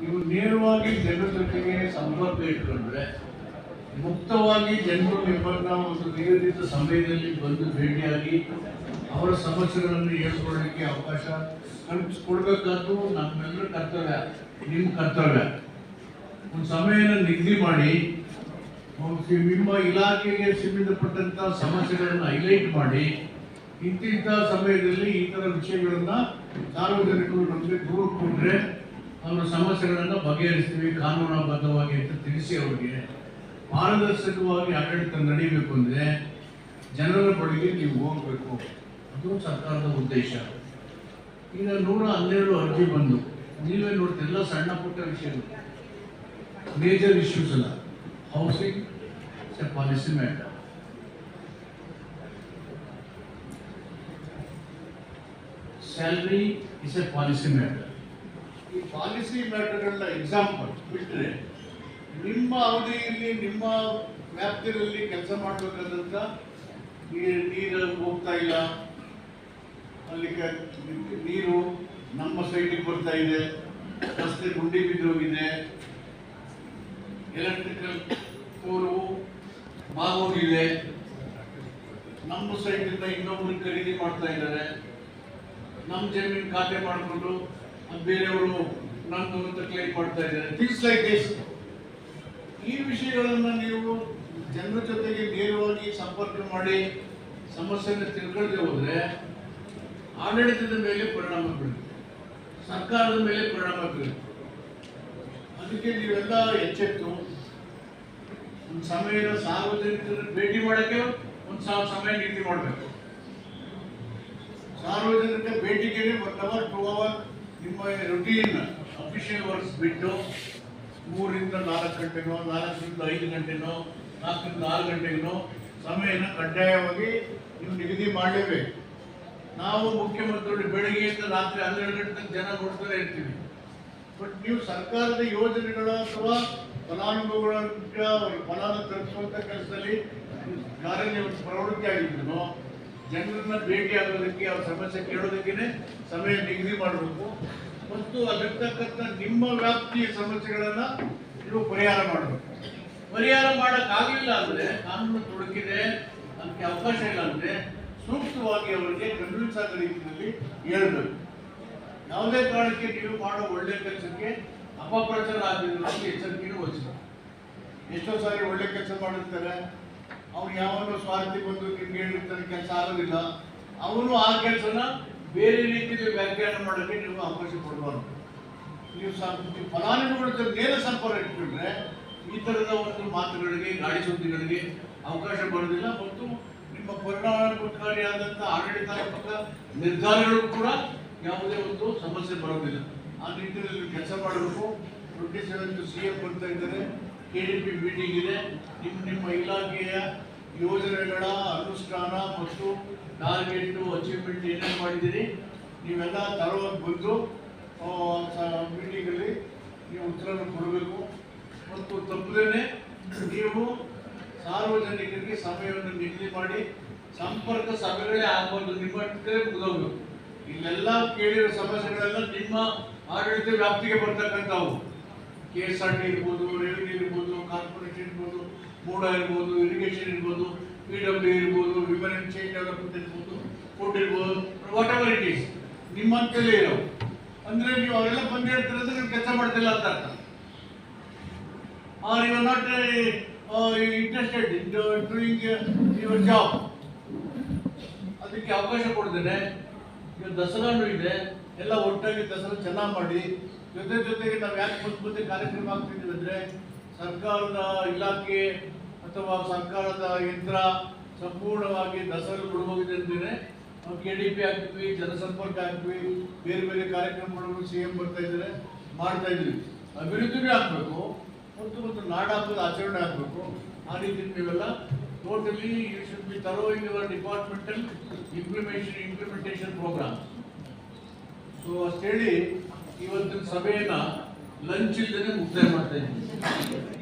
ನೀವು ನೇರವಾಗಿ ಜನರ ಜೊತೆಗೆ ಸಂಪರ್ಕ ಇಟ್ಕೊಂಡ್ರೆ ಮುಕ್ತವಾಗಿ ಜನರು ನಿಮ್ಮನ್ನ ಒಂದು ನಿಗದಿತ ಸಮಯದಲ್ಲಿ ಬಂದು ಭೇಟಿಯಾಗಿ ಅವರ ಸಮಸ್ಯೆಗಳನ್ನು ಹೇಳ್ಕೊಳ್ಳಿಕ್ಕೆ ಅವಕಾಶ ಕಲ್ಪಿಸ್ಕೊಡ್ಬೇಕಾದ್ದು ನಮ್ಮೆಲ್ಲರ ಕರ್ತವ್ಯ, ನಿಮ್ಮ ಕರ್ತವ್ಯ. ಒಂದು ಸಮಯನ ನಿಗದಿ ಮಾಡಿ ನಿಮ್ಮ ಇಲಾಖೆಗೆ ಸಂಬಂಧಪಟ್ಟಂತ ಸಮಸ್ಯೆಗಳನ್ನು ಹೈಲೈಟ್ ಮಾಡಿ ಇಂತಿಂಥ ಸಮಯದಲ್ಲಿ ಈ ಥರ ವಿಷಯಗಳನ್ನ ಸಾರ್ವಜನಿಕರು ನಮಗೆ ದೂರ ಕೊಟ್ರೆ ಅವರ ಸಮಸ್ಯೆಗಳನ್ನು ಬಗೆಹರಿಸ್ತೀವಿ, ಕಾನೂನುಬದ್ಧವಾಗಿ ಅಂತ ತಿಳಿಸಿ ಅವರಿಗೆ. ಪಾರದರ್ಶಕವಾಗಿ ಆಡಳಿತ ನಡೀಬೇಕು ಅಂದ್ರೆ ಜನರ ಬಳಿಗೆ ನೀವು ಹೋಗ್ಬೇಕು. ಅದು ಸರ್ಕಾರದ ಉದ್ದೇಶ. ಈಗ ನೂರ ಹನ್ನೆರಡು ಅರ್ಜಿ ಬಂದು, ನೀವೇ ನೋಡ್ತಿಲ್ಲ ಸಣ್ಣ ಪುಟ್ಟ ವಿಷಯಗಳು. ಮೇಜರ್ ಇಶ್ಯೂಸ್ ಅಲ್ಲ. Housing policy matter salary is a policy matter ಈ ಪಾಲಿಸಿ ಮ್ಯಾಟರ್ಗಳನ್ನ ಎಕ್ಸಾಂಪಲ್ ಬಿಟ್ಟರೆ ನಿಮ್ಮ ಅವಧಿಯಲ್ಲಿ, ನಿಮ್ಮ ವ್ಯಾಪ್ತಿಯಲ್ಲಿ ಕೆಲಸ ಮಾಡಬೇಕಾದಂಥ ನೀರು ಹೋಗ್ತಾ ಇಲ್ಲ. ಅಲ್ಲಿ ನೀರು ನಮ್ಮ ಸೈಡಿಗೆ ಬರ್ತಾ ಇದೆ. ರಸ್ತೆ ಗುಂಡಿ ಬಿದ್ದೋಗಿದೆ ಎಲೆಕ್ಟ್ರಿಕಲ್ ಪೋಲು ಬಾಗೋಗಿದೆ. ನಮ್ಮ ಸೈಡಿಂದ ಇನ್ನೊಬ್ರಿಗೆ ಖರೀದಿ ಮಾಡ್ತಾ ಇದ್ದಾರೆ. ನಮ್ಮ ಜಮೀನು ಖಾತೆ ಮಾಡಿಕೊಂಡು ಬೇರೆಯವರು ನಂದು ಅಂತ ಕ್ಲೇಮ್ ಮಾಡ್ತಾ ಇದ್ದಾರೆ. ಥಿಂಗ್ಸ್ ಲೈಕ್ ದಿಸ್ ಈ ವಿಷಯಗಳನ್ನು ನೀವು ಜನರ ಜೊತೆಗೆ ನೇರವಾಗಿ ಸಂಪರ್ಕ ಮಾಡಿ ಸಮಸ್ಯೆಯನ್ನು ತಿಳ್ಕೊಳ್ಳದೆ ಹೋದ್ರೆ ಆಡಳಿತದ ಮೇಲೆ ಪರಿಣಾಮ ಬೀಳುತ್ತೆ. ಸರ್ಕಾರದ ಮೇಲೆ ಪರಿಣಾಮ ಬೀಳುತ್ತೆ. ಅದಕ್ಕೆ ನೀವೆಲ್ಲ ಎಚ್ಚೆತ್ತು. ಒಂದು ಸಮಯದ ಸಾರ್ವಜನಿಕರನ್ನು ಭೇಟಿ ಮಾಡೋಕ್ಕೆ ಒಂದು ಸಾವಿರ ಸಮಯ ನಿಗದಿ ಮಾಡಬೇಕು. ಸಾರ್ವಜನಿಕ ಭೇಟಿಗೆ ಒನ್ ಅವರ್ ಟೂ ಅವರ್ ನಿಮ್ಮ ರುಟೀನ್ ಅಫಿಷಿಯಲ್ ವರ್ಕ್ಸ್ ಬಿಟ್ಟು ಮೂರಿಂದ ನಾಲ್ಕು ಗಂಟೆನೋ, ನಾಲ್ಕರಿಂದ ಐದು ಗಂಟೆನೋ, ನಾಲ್ಕರಿಂದ ಆರು ಗಂಟೆನೋ ಸಮಯನ ಕಡ್ಡಾಯವಾಗಿ ನೀವು ನಿಗದಿ ಮಾಡಲೇಬೇಕು. ನಾವು ಮುಖ್ಯಮಂತ್ರಿಗಳು ಬೆಳಗ್ಗೆಯಿಂದ ರಾತ್ರಿ ಹನ್ನೆರಡು ಗಂಟೆ ತನಕ ಜನ ನೋಡ್ತಾನೆ ಇರ್ತೀವಿ. ಬಟ್ ನೀವು ಸರ್ಕಾರದ ಯೋಜನೆಗಳ ಅಥವಾ ಫಲಾನುಭವಿಗಳ ಫಲಾನ ತಲುಪಿಸುವಂತ ಕೆಲಸದಲ್ಲಿ ಕಾರ್ಯ ಪ್ರವೃತ್ತಿ ಆಗಿದ್ರು ಜನರನ್ನ ಭೇಟಿ ಆಗೋದಕ್ಕೆ, ಅವ್ರ ಸಮಸ್ಯೆ ಕೇಳೋದಕ್ಕೆ ಸಮಯ ನಿಗದಿ ಮಾಡಬೇಕು. ಮತ್ತು ಅದಿರ್ತಕ್ಕಂಥ ನಿಮ್ಮ ವ್ಯಾಪ್ತಿಯ ಸಮಸ್ಯೆಗಳನ್ನ ನೀವು ಪರಿಹಾರ ಮಾಡಬೇಕು. ಪರಿಹಾರ ಮಾಡೋಕ್ಕಾಗಲಿಲ್ಲ ಅಂದ್ರೆ ಕಾನೂನು ತೊಡಕಿದೆ ಅದಕ್ಕೆ ಅವಕಾಶ ಇಲ್ಲ ಅಂದರೆ ಸೂಕ್ತವಾಗಿ ಅವರಿಗೆ ಆಗ ರೀತಿಯಲ್ಲಿ ಹೇಳ್ಬೇಕು. ಯಾವುದೇ ಕಾರಣಕ್ಕೆ ನೀವು ಮಾಡೋ ಒಳ್ಳೆ ಕೆಲಸಕ್ಕೆ ಅಪಪ್ರಚಾರ ಆಗಿರೋದಕ್ಕೆ ಎಚ್ಚರಿಕೆಯೂ ವಹಿಸಬೇಕು. ಎಷ್ಟೋ ಸಾರಿ ಒಳ್ಳೆ ಕೆಲಸ ಮಾಡಿರ್ತಾರೆ ಅವ್ನು ಯಾವನೋ ಸ್ವಾರ್ಥಿ ಬಂದು ನಿಮ್ಗೆ ಹೇಳಿರ್ತಾನೆ ಕೆಲಸ ಆಗೋದಿಲ್ಲ. ಅವನು ಆ ಕೆಲಸನ ಬೇರೆ ರೀತಿಯಲ್ಲಿ ವ್ಯಾಖ್ಯಾನ ಮಾಡೋಕ್ಕೆ ನೀವು ಅವಕಾಶ ಕೊಡಬಾರ್ದು. ನೀವು ನೀವು ಫಲಾನುಭವಿಗಳ ಜೊತೆ ನೇರ ಸಂಪರ್ಕ ಇಟ್ಕೊಂಡ್ರೆ ಈ ಥರದ ಒಂದು ಮಾತುಗಳಿಗೆ ಗಾಳಿ ಸುದ್ದಿಗಳಿಗೆ ಅವಕಾಶ ಬರೋದಿಲ್ಲ ಮತ್ತು ನಿಮ್ಮ ಪರಿಣಾಮಕಾರಿಯಾದಂಥ ಆಡಳಿತಾತ್ಮಕ ನಿರ್ಧಾರಗಳು ಕೂಡ ಯಾವುದೇ ಒಂದು ಸಮಸ್ಯೆ ಬರೋದಿಲ್ಲ ಆ ನಿಟ್ಟಿನಲ್ಲಿ ಕೆಲಸ ಮಾಡಬೇಕು. ಟ್ವೆಂಟಿ ಸೆವೆಂತ್ ಸಿ ಎಂ ಬರ್ತಾ ಇದ್ದಾರೆ. ಕೆ ಮೀಟಿಂಗ್ ಇದೆ. ನಿಮ್ಮ ನಿಮ್ಮ ಇಲಾಖೆಯ ಯೋಜನೆಗಳ ಅನುಷ್ಠಾನ ಮತ್ತು ಟಾರ್ಗೆಟು ಅಚೀವ್ಮೆಂಟ್ ಏನೇನು ಮಾಡಿದ್ದೀರಿ? ನೀವೆಲ್ಲ ತರವಾಗಿ ಬಂದು ಮೀಟಿಂಗಲ್ಲಿ ನೀವು ಉತ್ತರವನ್ನು ಕೊಡಬೇಕು. ಮತ್ತು ತಪ್ಪದೇ ನೀವು ಸಾರ್ವಜನಿಕರಿಗೆ ಸಮಯವನ್ನು ನಿಗದಿ ಮಾಡಿ ಸಂಪರ್ಕ ಸಭೆಗಳೇ ಆಗಬಾರ್ದು. ನಿಮ್ಮ ಮುಗಿದೋಗ್ಬೇಕು. ಇಲ್ಲೆಲ್ಲ ಕೇಳಿರೋ ಸಮಸ್ಯೆಗಳೆಲ್ಲ ನಿಮ್ಮ ಆಡಳಿತ ವ್ಯಾಪ್ತಿಗೆ ಬರ್ತಕ್ಕಂಥವು. ಕೆ ಎಸ್ ಆರ್ ಟಿ ಇರ್ಬೋದು ರೆವಿನ್ಯೂ ಇರ್ಬೋದು, ಕಾರ್ಪೊರೇಷನ್ ಇರ್ಬೋದು, ಮೂಡ ಇರ್ಬೋದು ಇರಿಗೇಷನ್ ಇರ್ಬೋದು ಪಿ ಡಬ್ಲ್ಯೂ ಇರ್ಬೋದು ವಿಮನ್ ಅಂಡ್ ಚೈಲ್ಡ್ ಡೆವಲಪ್ಮೆಂಟ್ ಇರ್ಬೋದು ಫುಡ್ ಇರ್ಬೋದು ವಾಟ್ ಎವರ್ ಇಟ್ ಈಸ್ ನಿಮ್ಮಂತಲೇ ಇರೋ. ಅಂದ್ರೆ ನೀವು ಅವೆಲ್ಲ ಬಂದು ಹೇಳ್ತಿರೋದ್ರೆ ನೀವು ಕೆಲಸ ಮಾಡ್ತಿಲ್ಲ ಅಂತ ಅರ್ಥ. Are you not interested in doing your job ಅದಕ್ಕೆ ಅವಕಾಶ ಕೊಡ್ತೇನೆ. ಈಗ ದಸರಾನು ಇದೆ. ಎಲ್ಲ ಒಟ್ಟಾಗಿ ದಸರಾ ಚೆನ್ನಾಗಿ ಮಾಡಿ. ಜೊತೆ ಜೊತೆಗೆ ನಾವು ಯಾಕೆ ಮುಂದೆ ಮುಂದೆ ಕಾರ್ಯಕ್ರಮ ಆಗ್ತಿದ್ದೀವಿ ಅಂದ್ರೆ ಸರ್ಕಾರದ ಇಲಾಖೆ ಅಥವಾ ಸರ್ಕಾರದ ಯಂತ್ರ ಸಂಪೂರ್ಣವಾಗಿ ದಸರಾ ಬಿಡಬೋಗಿದೆ ಅಂತೇನೆ. ನಾವು ಕೆ ಡಿ ಪಿ ಹಾಕ್ತೀವಿ ಜನಸಂಪರ್ಕ ಹಾಕ್ತೀವಿ ಬೇರೆ ಬೇರೆ ಕಾರ್ಯಕ್ರಮಗಳನ್ನು ಸಿ ಎಂ ಬರ್ತಾ ಇದ್ದಾರೆ, ಮಾಡ್ತಾ ಇದ್ವಿ ಅಭಿವೃದ್ಧಿನೇ ಆಗ್ಬೇಕು, ಮತ್ತು ಮತ್ತು ನಾಡಹಬ್ಬದ ಆಚರಣೆ ಆಗಬೇಕು. ಆ ರೀತಿ ನೀವೆಲ್ಲ totally you should be thorough in your departmental implementation implementation program so ಅಷ್ಟೇಳಿ ಇವತ್ತಿನ ಸಭೆಯನ್ನ ಲಂಚ್ ಇಲ್ಲದೆ ಮುಕ್ತಾಯ ಮಾಡ್ತಾ ಇದ್ದೀನಿ.